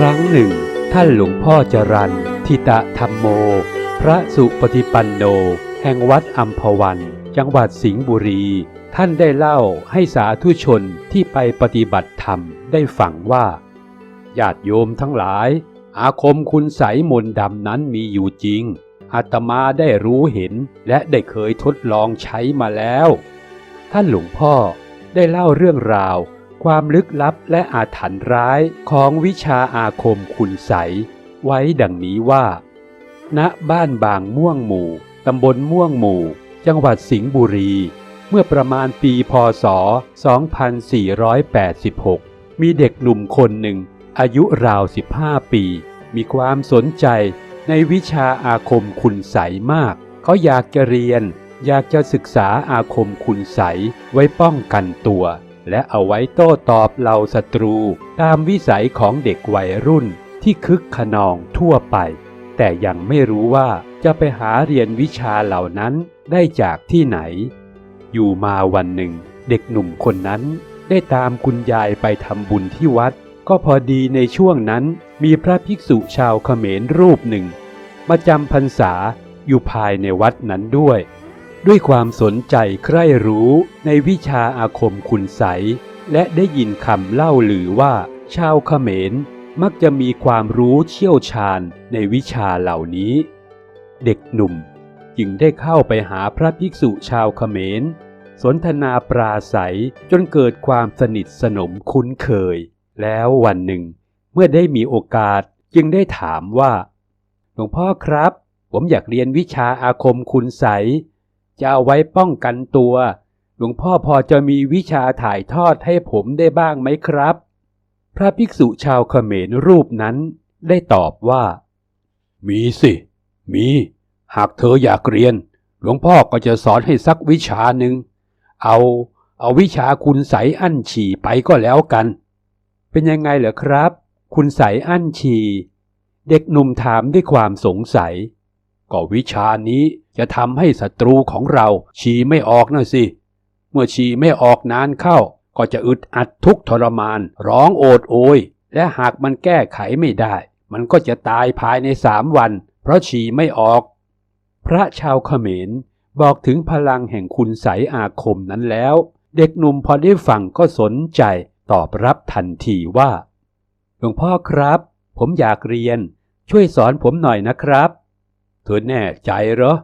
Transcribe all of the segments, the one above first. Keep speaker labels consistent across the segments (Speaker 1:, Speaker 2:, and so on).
Speaker 1: ครั้งหนึ่ง ท่านหลวงพ่อจรันทิตะธรรมโม พระสุปฏิปันโน แห่งวัดอัมพวัน จังหวัดสิงห์บุรี ท่านได้เล่าให้สาธุชนที่ไปปฏิบัติธรรมได้ฟังว่าญาติโยมทั้งหลาย อาคมคุณใสมนดำนั้นมีอยู่จริง อาตมาได้รู้เห็นและได้เคยทดลองใช้มาแล้ว ท่านหลวงพ่อได้เล่าเรื่องราว ความลึกลับและอาถรรพ์ร้ายของวิชาอาคมคุณใสไว้ดังนี้ว่า ณบ้านบางม่วงหมู่ ตำบลม่วงหมู่ จังหวัดสิงห์บุรี เมื่อประมาณปีพศ 2486 มีเด็กหนุ่มคนหนึ่ง อายุราว 15 ปี มีความสนใจในวิชาอาคมคุณใสมาก เขาอยากจะเรียน อยากจะศึกษาอาคมคุณใสไว้ป้องกันตัว และเอาไว้โต้ตอบเหล่าศัตรูตามวิสัยของเด็กวัยรุ่นที่คึกขนองทั่วไป แต่ยังไม่รู้ว่าจะไปหาเรียนวิชาเหล่านั้นได้จากที่ไหน อยู่มาวันหนึ่ง เด็กหนุ่มคนนั้นได้ตามคุณยายไปทำบุญที่วัด ก็พอดีในช่วงนั้นมีพระภิกษุชาวเขมรรูปหนึ่ง มาจำพรรษาอยู่ภายในวัดนั้นด้วย ด้วยความสนใจใคร่รู้ในวิชาอาคมคุณใสยและได้ยินคำเล่าหรือว่า ชาวเขมร มักจะมีความรู้เชี่ยวชาญในวิชาเหล่านี้ เด็กหนุ่มจึงได้เข้าไปหาพระภิกษุชาวเขมร สนทนาปราศัยจนเกิดความสนิทสนมคุ้นเคย แล้ววันหนึ่ง เมื่อได้มีโอกาสจึงได้ถามว่า หลวงพ่อครับ ผมอยากเรียนวิชาอาคมคุณใสย จะเอาไว้ป้องกันตัว หลวงพ่อพอจะมีวิชาถ่ายทอดให้ผมได้บ้างไหมครับ พระภิกษุชาวเขมรรูปนั้นได้ตอบว่า มีสิ มี หากเธออยากเรียน หลวงพ่อก็จะสอนให้สักวิชาหนึ่ง เอาเอาวิชาคุณใสอั้นฉี่ไปก็แล้วกัน เป็นยังไงเหรอครับ คุณใสอั้นฉี่เด็กหนุ่มถามด้วยความสงสัย ก็วิชานี้ จะทำให้ศัตรูของเราฉี่ไม่ออกนะสิ เมื่อฉี่ไม่ออกนานเข้า ก็จะอึดอัดทุกทรมาน ร้องโอดโอย และหากมันแก้ไขไม่ได้ มันก็จะตายภายในสามวัน เพราะฉี่ไม่ออก พระชาวเขมรบอกถึงพลังแห่งคุณใสยอาคมนั้นแล้ว เด็กหนุ่มพอได้ฟังก็สนใจตอบรับทันทีว่า หลวงพ่อครับ ผมอยากเรียน ช่วยสอนผมหน่อยนะครับ เธอแน่ใจเหรอ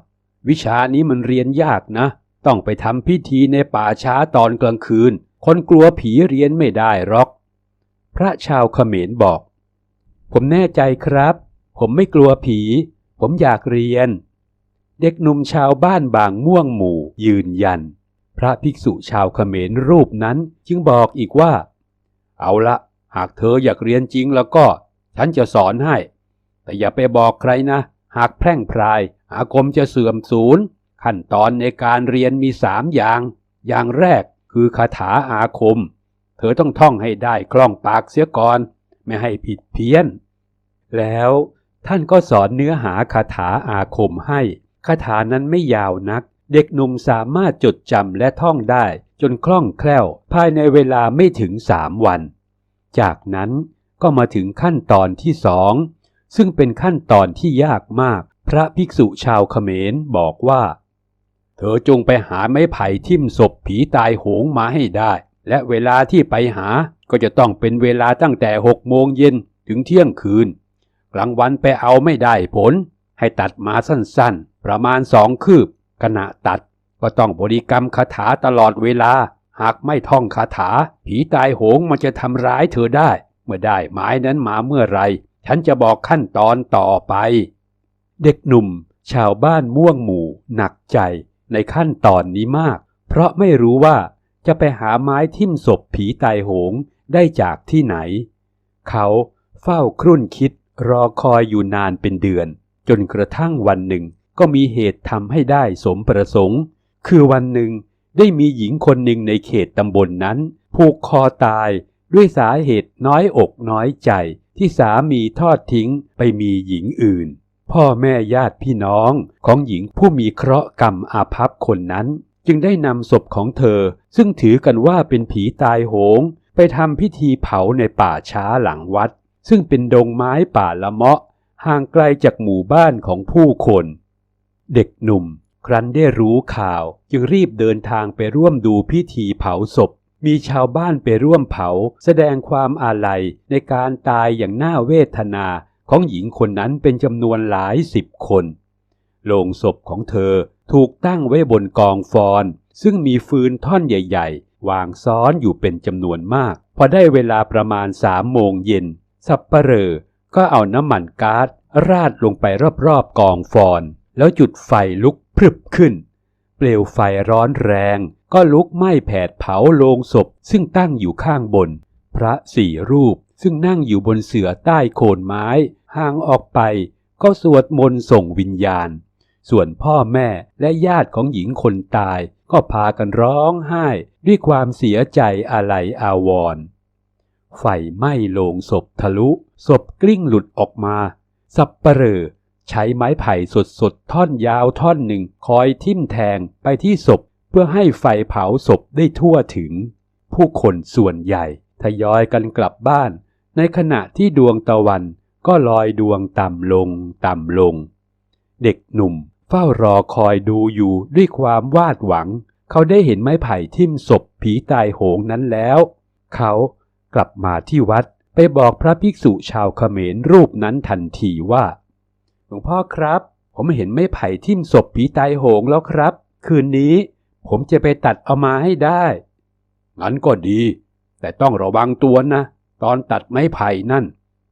Speaker 1: วิชานี้มันเรียนยากนะ ต้องไปทำพิธีในป่าช้าตอนกลางคืน คนกลัวผีเรียนไม่ได้หรอก พระชาวเขมรบอก ผมแน่ใจครับ ผมไม่กลัวผี ผมอยากเรียน เด็กหนุ่มชาวบ้านบางม่วงหมู่ยืนยัน พระภิกษุชาวเขมรรูปนั้นจึงบอกอีกว่า เอาละหากเธออยากเรียนจริงแล้วก็ ฉันจะสอนให้ แต่อย่าไปบอกใครนะ หากแพร่งพราย อาคมจะเสื่อมสูญขั้นตอนในการเรียนมีสามอย่าง อย่างแรกคือคาถาอาคม เธอต้องท่องให้ได้คล่องปากเสียก่อน ไม่ให้ผิดเพี้ยน แล้วท่านก็สอนเนื้อหาคาถาอาคมให้ คาถานั้นไม่ยาวนัก เด็กหนุ่มสามารถจดจำและท่องได้จนคล่องแคล่ว ภายในเวลาไม่ถึงสามวัน จากนั้นก็มาถึงขั้นตอนที่สองซึ่งเป็นขั้นตอนที่ยากมาก ระภิกษุชาวเขมรบอกว่า เธอจงไปหาไม้ไผ่ทิ่มศพผีตายโหงมาให้ได้ และเวลาที่ไปหาก็จะต้องเป็นเวลาตั้งแต่หกโมงเย็นถึงเที่ยงคืน กลางวันไปเอาไม่ได้ผล ให้ตัดมาสั้นๆ ประมาณสองคืบ ขณะตัดก็ต้องบริกรรมคาถาตลอดเวลา หากไม่ท่องคาถา ผีตายโหงมันจะทำร้ายเธอได้ เมื่อได้หมายนั้นมาเมื่อไร ฉันจะบอกขั้นตอนต่อไป เด็กหนุ่ม ชาวบ้านม่วงหมู่หนักใจในขั้นตอนนี้มาก เพราะไม่รู้ว่าจะไปหาไม้ทิ่มศพผีตายโหงได้จากที่ไหน เขาเฝ้าครุ่นคิดรอคอยอยู่นานเป็นเดือน จนกระทั่งวันหนึ่งก็มีเหตุทำให้ได้สมประสงค์ คือวันหนึ่งได้มีหญิงคนหนึ่งในเขตตำบลนนั้น ผูกคอตายด้วยสาเหตุน้อยอกน้อยใจที่สามีทอดทิ้งไปมีหญิงอื่น พ่อแม่ญาติพี่น้องของหญิงผู้มีเคราะห์กรรมอาภัพคนนั้น จึงได้นำศพของเธอ ซึ่งถือกันว่าเป็นผีตายโหง ไปทำพิธีเผาในป่าช้าหลังวัด ซึ่งเป็นดงไม้ป่าละเมาะ ห่างไกลจากหมู่บ้านของผู้คน เด็กหนุ่ม ครั้นได้รู้ข่าวจึงรีบเดินทางไปร่วมดูพิธีเผาศพมีชาวบ้านไปร่วมเผา แสดงความอาลัยในการตายอย่างน่าเวทนา ของหญิงคนนั้นเป็นจำนวนหลายสิบคน โลงศพของเธอถูกตั้งไว้บนกองฟอน ซึ่งมีฟืนท่อนใหญ่ๆ วางซ้อนอยู่เป็นจำนวนมาก พอได้เวลาประมาณสามโมงเย็น สับปะเหร่อก็เอาน้ำมันก๊าซราดลงไปรอบๆกองฟอน แล้วจุดไฟลุกพรึบขึ้น เปลวไฟร้อนแรง ก็ลุกไหม้แผดเผาโลงศพซึ่งตั้งอยู่ข้างบน พระสี่รูป ซึ่งนั่งอยู่บนเสื่อใต้โคนไม้ ห่างออกไป ก็สวดมนต์ส่งวิญญาณ ส่วนพ่อแม่และญาติของหญิงคนตาย ก็พากันร้องไห้ ด้วยความเสียใจอาลัยอาวรณ์ไฟไหม้โลงศพทะลุ ศพกลิ้งหลุดออกมา สับปะเหร่อใช้ไม้ไผ่สดๆ ท่อนยาวท่อนหนึ่งคอยทิ่มแทงไปที่ศพเพื่อให้ไฟเผาศพได้ทั่วถึง ผู้คนส่วนใหญ่ทยอยกันกลับบ้าน ในขณะที่ดวงตะวันก็ลอยดวงต่ำลงต่ำลง เด็กหนุ่มเฝ้ารอคอยดูอยู่ด้วยความวาดหวัง เขาได้เห็นไม้ไผ่ทิ่มศพผีตายโหงนั้นแล้ว เขากลับมาที่วัดไปบอกพระภิกษุชาวเขมรรูปนั้นทันทีว่า หลวงพ่อครับ ผมเห็นไม้ไผ่ทิ่มศพผีตายโหงแล้วครับ คืนนี้ผมจะไปตัดเอามาให้ได้ งั้นก็ดี แต่ต้องระวังตัวนะ ตอนตัดไม้ไผ่นั่น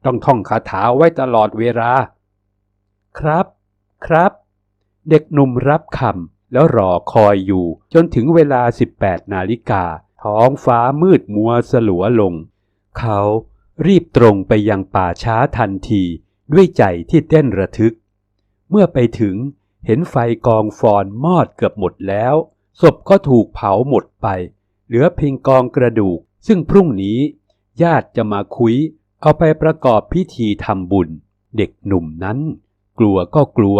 Speaker 1: ต้องท่องคาถาไว้ตลอดเวลา ครับ ครับ เด็กหนุ่มรับคำแล้วรอคอยอยู่ จนถึงเวลา 18 นาฬิกา ท้องฟ้ามืดมัวสลัวลง เขารีบตรงไปยังป่าช้าทันที ด้วยใจที่เต้นระทึก เมื่อไปถึงเห็นไฟกองฟอนมอดเกือบหมดแล้ว ศพก็ถูกเผาหมดไป เหลือเพียงกองกระดูก ซึ่งพรุ่งนี้ ญาติจะมาคุย เอาไปประกอบพิธีทำบุญ เด็กหนุ่มนั้น กลัวก็กลัว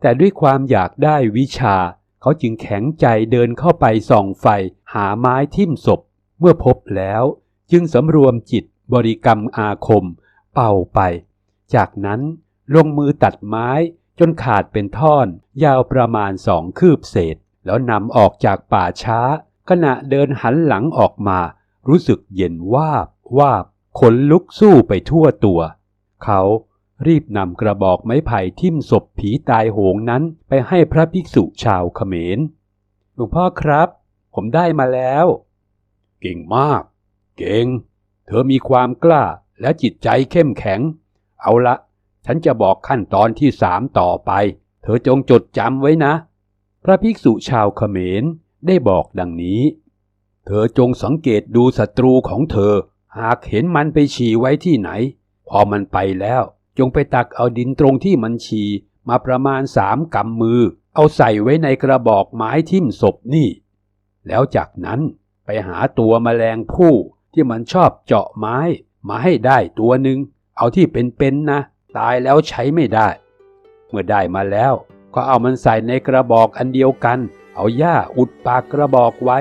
Speaker 1: แต่ด้วยความอยากได้วิชา เขาจึงแข็งใจเดินเข้าไปส่องไฟหาไม้ทิ่มศพ เมื่อพบแล้ว จึงสำรวมจิตบริกรรมอาคม เป่าไป จากนั้นลงมือตัดไม้จนขาดเป็นท่อน ยาวประมาณสองคืบเศษ แล้วนำออกจากป่าช้า ขณะเดินหันหลังออกมา รู้สึกเย็นวาบ วาบขนลุกสู้ไปทั่วตัว เขารีบนำกระบอกไม้ไผ่ทิ่มศพผีตายโหงนั้นไปให้พระภิกษุชาวเขมร หลวงพ่อครับ ผมได้มาแล้ว เก่งมาก เก่ง เธอมีความกล้าและจิตใจเข้มแข็ง เอาละ ฉันจะบอกขั้นตอนที่สามต่อไป เธอจงจดจำไว้นะ พระภิกษุชาวเขมรได้บอกดังนี้ เธอจงสังเกตดูศัตรูของเธอ หากเห็นมันไปฉี่ไว้ที่ไหน พอมันไปแล้ว จงไปตักเอาดินตรงที่มันฉี่มาประมาณสามกำมือ เอาใส่ไว้ในกระบอกไม้ทิ่มศพนี่ แล้วจากนั้นไปหาตัวแมลงผู้ที่มันชอบเจาะไม้มาให้ได้ตัวหนึ่งเอาที่เป็นๆนะ ตายแล้วใช้ไม่ได้ เมื่อได้มาแล้ว ก็เอามันใส่ในกระบอกอันเดียวกัน เอาหญ้าอุดปากกระบอกไว้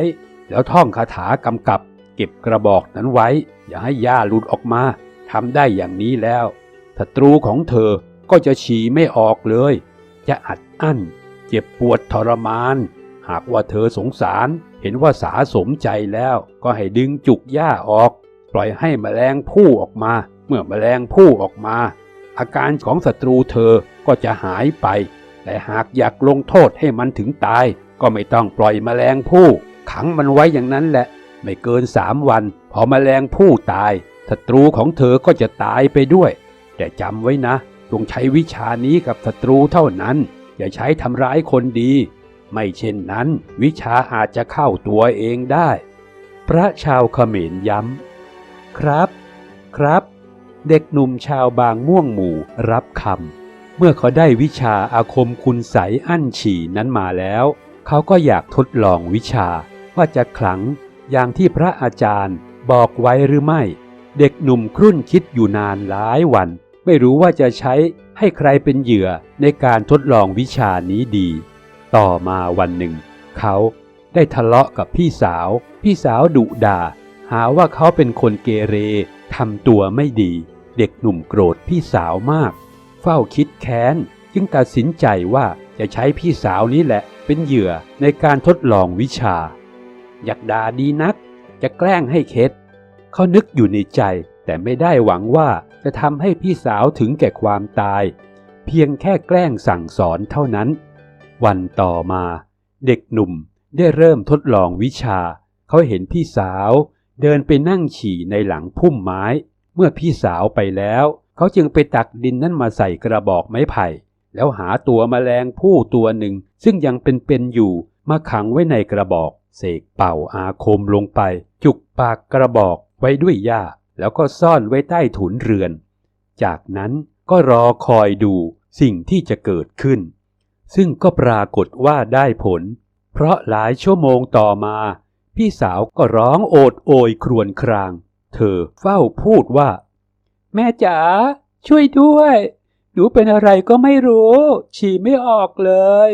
Speaker 1: แล้วท่องคาถากำกับ เก็บกระบอกนั้นไว้ อย่าให้หญ้าหลุดออกมาทำได้อย่างนี้แล้วศัตรูของเธอก็จะฉี่ไม่ออกเลย จะอัดอั้น เจ็บปวดทรมาน หากว่าเธอสงสารเห็นว่าสาสมใจแล้วก็ให้ดึงจุกหญ้าออก ปล่อยให้แมลงผู้ออกมา เมื่อแมลงผู้ออกมา อาการของศัตรูเธอก็จะหายไป แต่หากอยากลงโทษให้มันถึงตาย ก็ไม่ต้องปล่อยแมลงผู้ ขังมันไว้อย่างนั้นแหละ ไม่เกินสามวัน พอมแมลงผู้ตายศัตรูของเธอก็จะตายไปด้วย แต่จำไว้นะจงใช้วิชานี้กับศัตรูเท่านั้น อย่าใช้ทำร้ายคนดี ไม่เช่นนั้น วิชาอาจจะเข้าตัวเองได้ พระชาวเขมรย้ำ ครับ ครับ เด็กหนุ่มชาวบางม่วงหมู่รับคำเมื่อเขาได้วิชาอาคมคุณใสยอั้นฉี่นั้นมาแล้ว เขาก็อยากทดลองวิชาว่าจะขลังอย่างที่พระอาจารย์ บอกไว้หรือไม่ เด็กหนุ่มครุ่นคิดอยู่นานหลายวัน ไม่รู้ว่าจะใช้ให้ใครเป็นเหยื่อในการทดลองวิชานี้ดี ต่อมาวันหนึ่ง เขาได้ทะเลาะกับพี่สาว พี่สาวดุด่า หาว่าเขาเป็นคนเกเรทำตัวไม่ดีเเด็กหนุ่มโกรธพี่สาวมาก เฝ้าคิดแค้น จึงตัดสินใจว่าจะใช้พี่สาวนี้แหละ เป็นเหยื่อในการทดลองวิชา อยากด่าดีนัก จะแกล้งให้เข็ดเขานึกอยู่ในใจ แต่ไม่ได้หวังว่าจะทำให้พี่สาวถึงแก่ความตาย เพียงแค่แกล้งสั่งสอนเท่านั้น วันต่อมา เด็กหนุ่มได้เริ่มทดลองวิชา เขาเห็นพี่สาว เดินไปนั่งฉี่ในหลังพุ่มไม้ เมื่อพี่สาวไปแล้ว เขาจึงไปตักดินนั้นมาใส่กระบอกไม้ไผ่ แล้วหาตัวแมลงผู้ตัวหนึ่ง ซึ่งยังเป็นๆอยู่ มาขังไว้ในกระบอก เสกเป่าอาคมลงไป จุกปากกระบอกไว้ด้วยหญ้า แล้วก็ซ่อนไว้ใต้ถุนเรือน จากนั้นก็รอคอยดูสิ่งที่จะเกิดขึ้น ซึ่งก็ปรากฏว่าได้ผล เพราะหลายชั่วโมงต่อมา พี่สาวก็ร้องโอดโอยครวญคราง เธอเฝ้าพูดว่า แม่จ๋าช่วยด้วย หนูเป็นอะไรก็ไม่รู้ ฉี่ไม่ออกเลย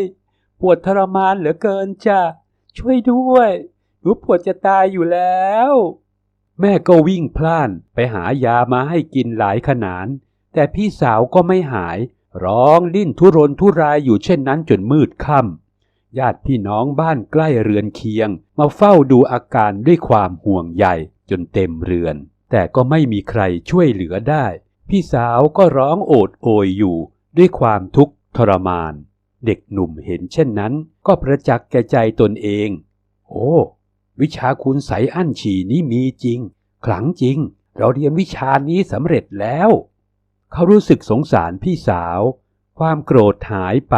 Speaker 1: ปวดทรมานเหลือเกินจ้ะช่วยด้วยหนูปวดจะตายอยู่แล้ว แม่ก็วิ่งพล่านไปหายามาให้กินหลายขนาน แต่พี่สาวก็ไม่หาย ร้องดิ้นทุรนทุรายอยู่เช่นนั้นจนมืดค่ำญาติพี่น้องบ้านใกล้เรือนเคียง มาเฝ้าดูอาการด้วยความห่วงใยจนเต็มเรือน แต่ก็ไม่มีใครช่วยเหลือได้ พี่สาวก็ร้องโอดโอยอยู่ด้วยความทุกข์ทรมาน เด็กหนุ่มเห็นเช่นนั้น ก็ประจักษ์แก่ใจตนเอง โอ้ วิชาคุณใสยอั้นฉี่นี้มีจริง ขลังจริง เราเรียนวิชานี้สำเร็จแล้ว เขารู้สึกสงสารพี่สาว ความโกรธหายไป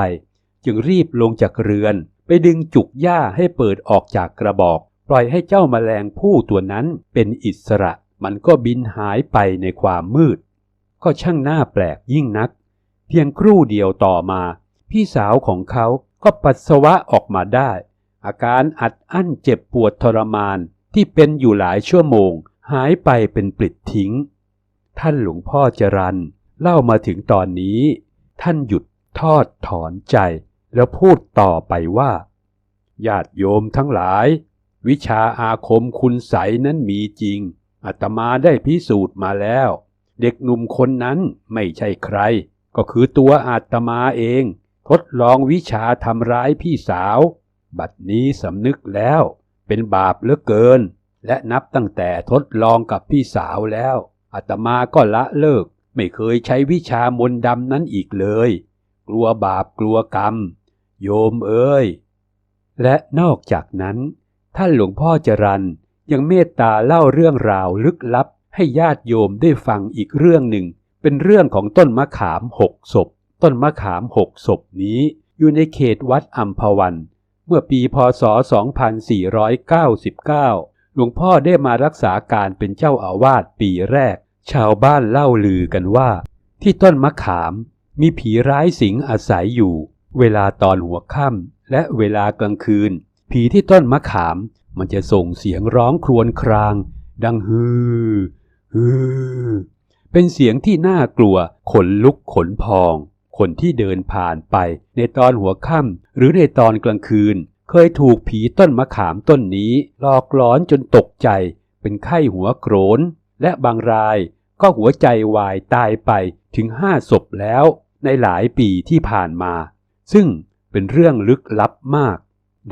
Speaker 1: จึงรีบลงจากเรือน ไปดึงจุกหญ้าให้เปิดออกจากกระบอก ปล่อยให้เจ้าแมลงผู้ตัวนั้นเป็นอิสระ มันก็บินหายไปในความมืด ก็ช่างน่าแปลกยิ่งนัก เพียงครู่เดียวต่อมา พี่สาวของเขาก็ปัสสาวะออกมาได้ อาการอัดอั้นเจ็บปวดทรมานที่เป็นอยู่หลายชั่วโมง หายไปเป็นปลิดทิ้ง ท่านหลวงพ่อจรันเล่ามาถึงตอนนี้ ท่านหยุดทอดถอนใจ แล้วพูดต่อไปว่าญาติโยมทั้งหลาย วิชาอาคมคุณใสยนั้นมีจริงอาตมาได้พิสูจน์มาแล้ว เด็กหนุ่มคนนั้นไม่ใช่ใคร ก็คือตัวอาตมาเอง ทดลองวิชาทำร้ายพี่สาว บัดนี้สำนึกแล้ว เป็นบาปเหลือเกิน และนับตั้งแต่ทดลองกับพี่สาวแล้วอาตมาก็ละเลิก ไม่เคยใช้วิชามนต์ดำนั้นอีกเลย กลัวบาปกลัวกรรม โยมเอ้ย และนอกจากนั้น ท่านหลวงพ่อจรันยังเมตตาเล่าเรื่องราวลึกลับให้ญาติโยมได้ฟังอีกเรื่องหนึ่ง เป็นเรื่องของต้นมะขามหกศพ ต้นมะขามหกศพนี้อยู่ในเขตวัดอัมพวัน เมื่อปีพศ 2499 หลวงพ่อได้มารักษาการเป็นเจ้าอาวาสปีแรก ชาวบ้านเล่าลือกันว่า ที่ต้นมะขามมีผีร้ายสิงอาศัยอยู่ เวลาตอนหัวค่ำและเวลากลางคืน ผีที่ต้นมะขามมันจะส่งเสียงร้องครวญคราง ดังฮือฮือเป็นเสียงที่น่ากลัวขนลุกขนพอง คนที่เดินผ่านไปในตอนหัวค่ำหรือในตอนกลางคืน เคยถูกผีต้นมะขามต้นนี้หลอกหลอนจนตกใจ เป็นไข้หัวโกรน และบางรายก็หัวใจวายตายไปถึงห้าศพแล้วในหลายปีที่ผ่านมา ซึ่งเป็นเรื่องลึกลับมาก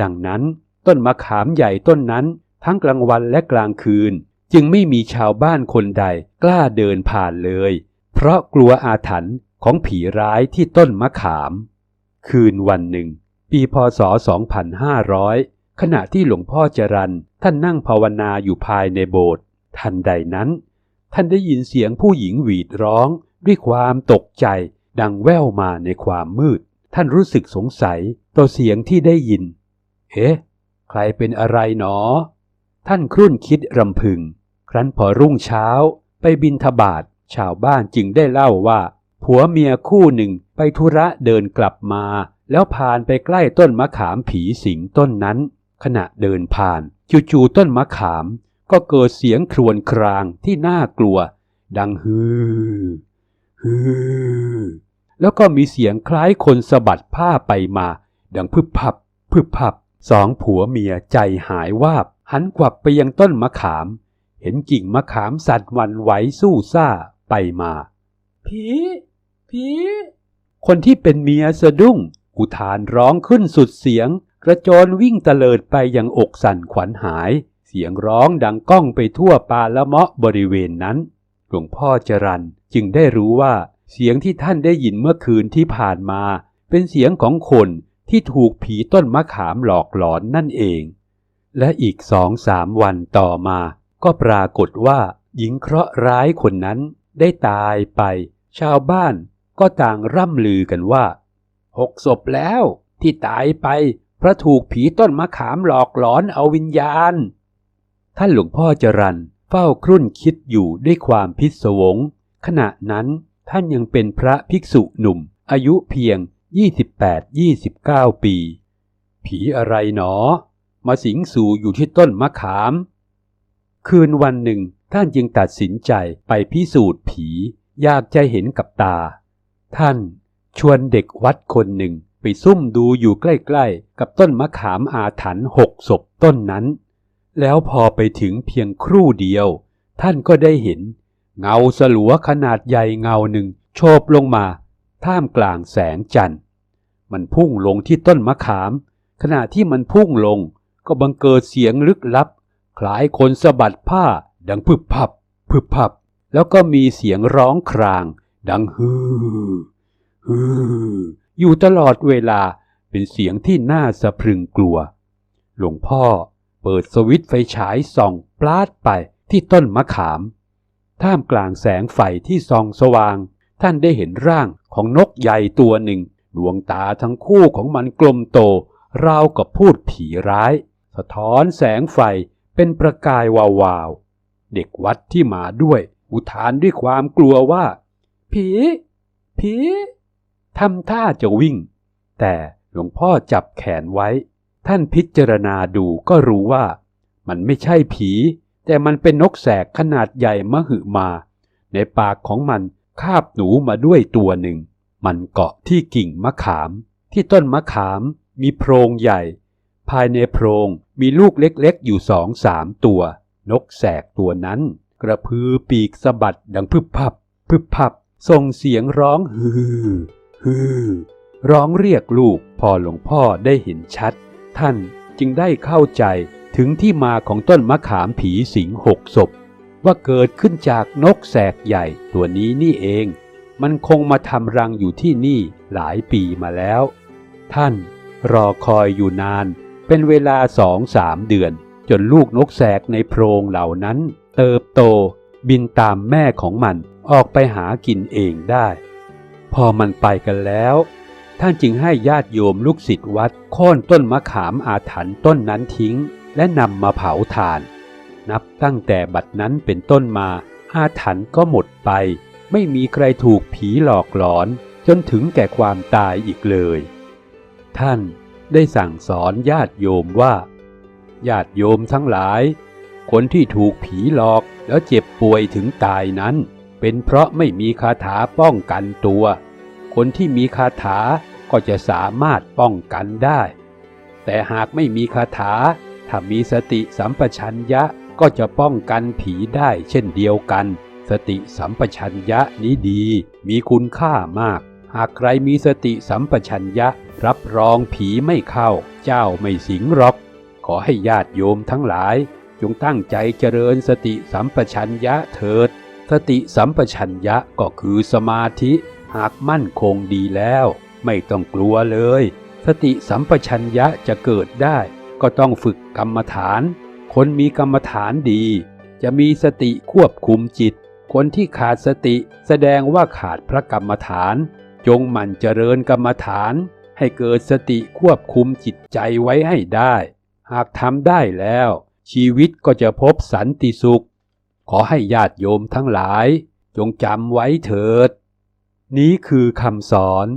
Speaker 1: ดังนั้นต้นมะขามใหญ่ต้นนั้นทั้งกลางวันและกลางคืน จึงไม่มีชาวบ้านคนใดกล้าเดินผ่านเลย เพราะกลัวอาถรรพ์ ของผีร้ายที่ต้นมะขาม คืนวันหนึ่ง ปีพศ 2500 ขณะที่หลวงพ่อจรันท่านนั่งภาวนาอยู่ภายในโบสถ์ทันใดนั้น ท่านได้ยินเสียงผู้หญิงหวีดร้องด้วยความตกใจดังแว่วมาในความมืด ท่านรู้สึกสงสัยต่อเสียงที่ได้ยิน เอ๊ะ ใครเป็นอะไรหนอ ท่านครุ่นคิดรำพึง ครั้นพอรุ่งเช้าไปบินทบาทชาวบ้านจึงได้เล่าว่า ผัวเมียคู่หนึ่งไปธุระเดินกลับมา แล้วผ่านไปใกล้ต้นมะขามผีสิงต้นนั้น ขณะเดินผ่านจู่ๆต้นมะขาม ก็เกิดเสียงครวญครางที่น่ากลัว ดังฮือฮือแล้วก็มีเสียงคล้ายคนสะบัดผ้าไปมา ดังพึบพับพึบพับสองผัวเมียใจหายวาบ หันกวับไปยังต้นมะขาม เห็นกิ่งมะขามสั่นหวันไหวสู้ซ่าไปมา ผี ผีคนที่เป็นเมียสะดุ้ง อุทานร้องขึ้นสุดเสียง กระโจนวิ่งเตลิดไปยังอกสั่นขวัญหาย เสียงร้องดังก้องไปทั่วป่าละเมาะบริเวณนั้น หลวงพ่อจรันจึงได้รู้ว่าเสียงที่ท่านได้ยินเมื่อคืนที่ผ่านมา เป็นเสียงของคนที่ถูกผีต้นมะขามหลอกหลอนนั่นเอง และอีกสองสามวันต่อมา ก็ปรากฏว่าหญิงเคราะห์ร้ายคนนั้นได้ตายไป ชาวบ้าน ก็ต่างร่ำลือกันว่าหกศพแล้วที่ตายไปเพราะถูกผีต้นมะขามหลอกหลอนเอาวิญญาณ ท่านหลวงพ่อจรันเฝ้าครุ่นคิดอยู่ด้วยความพิศวง ขณะนั้นท่านยังเป็นพระภิกษุหนุ่ม อายุเพียง 28-29 ปี ผีอะไรหนอ มาสิงสู่อยู่ที่ต้นมะขาม คืนวันหนึ่งท่านจึงตัดสินใจไปพิสูจน์ผี อยากจะเห็นกับตา ท่านชวนเด็กวัดคนหนึ่งไปซุ่มดูอยู่ใกล้ๆ กับต้นมะขามอาถรรพ์หกศพต้นนั้น แล้วพอไปถึงเพียงครู่เดียว ท่านก็ได้เห็น เงาสลัวขนาดใหญ่เงาหนึ่งโฉบลงมา ท่ามกลางแสงจันทร์มันพุ่งลงที่ต้นมะขาม ขณะที่มันพุ่งลงก็บังเกิดเสียงลึกลับ คล้ายคนสะบัดผ้าดังพึบพับพึบพับ แล้วก็มีเสียงร้องคราง ดังฮือฮืออยู่ตลอดเวลาเป็นเสียงที่น่าสะพรึงกลัว หลวงพ่อเปิดสวิตช์ไฟฉายส่องปลาดไปที่ต้นมะขาม ท่ามกลางแสงไฟที่ส่องสว่าง ท่านได้เห็นร่างของนกใหญ่ตัวหนึ่ง ดวงตาทั้งคู่ของมันกลมโต ราวกับพูดผีร้าย สะท้อนแสงไฟเป็นประกายวาวๆ เด็กวัดที่มาด้วย อุทานด้วยความกลัวว่า ผี ผีทำท่าจะวิ่ง แต่หลวงพ่อจับแขนไว้ ท่านพิจารณาดูก็รู้ว่า มันไม่ใช่ผี แต่มันเป็นนกแสกขนาดใหญ่มหึมา ในปากของมันคาบหนูมาด้วยตัวหนึ่ง มันเกาะที่กิ่งมะขาม ที่ต้นมะขามมีโพรงใหญ่ ภายในโพรงมีลูกเล็กๆ อยู่สองสามตัว นกแสกตัวนั้น กระพือปีกสะบัดดังพึบพับพึบพับ ส่งเสียงร้องฮือฮือร้องเรียกลูกพอหลวงพ่อได้เห็นชัด ท่านจึงได้เข้าใจถึงที่มาของต้นมะขามผีสิงหกศพ ว่าเกิดขึ้นจากนกแสกใหญ่ตัวนี้นี่เอง มันคงมาทำรังอยู่ที่นี่หลายปีมาแล้ว ท่านรอคอยอยู่นาน เป็นเวลาสองสามเดือน จนลูกนกแสกในโพรงเหล่านั้น เติบโตบินตามแม่ของมัน ออกไปหากินเองได้ พอมันไปกันแล้ว ท่านจึงให้ญาติโยมลูกศิษย์วัดโค่นต้นมะขามอาถรรพ์ต้นนั้นทิ้ง และนำมาเผาทาน นับตั้งแต่บัดนั้นเป็นต้นมาอาถรรพ์ก็หมดไป ไม่มีใครถูกผีหลอกหลอน จนถึงแก่ความตายอีกเลย ท่านได้สั่งสอนญาติโยมว่า ญาติโยมทั้งหลาย คนที่ถูกผีหลอกแล้วเจ็บป่วยถึงตายนั้น เป็นเพราะไม่มีคาถาป้องกันตัว คนที่มีคาถาก็จะสามารถป้องกันได้ แต่หากไม่มีคาถา ถ้ามีสติสัมปชัญญะก็จะป้องกันผีได้เช่นเดียวกัน สติสัมปชัญญะนี้ดี มีคุณค่ามาก หากใครมีสติสัมปชัญญะ รับรองผีไม่เข้า เจ้าไม่สิงหรอก ขอให้ญาติโยมทั้งหลาย จงตั้งใจเจริญสติสัมปชัญญะเถิด สติสัมปชัญญะก็คือสมาธิหากมั่นคงดีแล้ว ไม่ต้องกลัวเลย สติสัมปชัญญะจะเกิดได้ ก็ต้องฝึกกรรมฐาน คนมีกรรมฐานดี จะมีสติควบคุมจิต คนที่ขาดสติแสดงว่าขาดพระกรรมฐาน จงหมั่นเจริญกรรมฐาน ให้เกิดสติควบคุมจิตใจไว้ให้ได้ หากทำได้แล้ว ชีวิตก็จะพบสันติสุข ขอให้ญาติโยมทั้งหลายจงจำไว้เถิด นี้คือคำสอน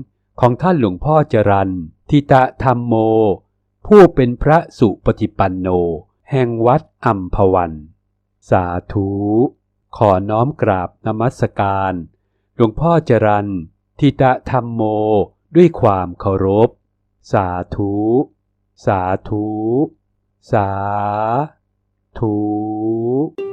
Speaker 1: ของท่านหลวงพ่อจรันทิตะธรรมโม ผู้เป็นพระสุปฏิปันโน แห่งวัดอัมพวัน สาธุ ขอน้อมกราบนมัสการ หลวงพ่อจรันทิตะธรรมโมด้วยความเคารพ สาธุ สาธุ สาธุ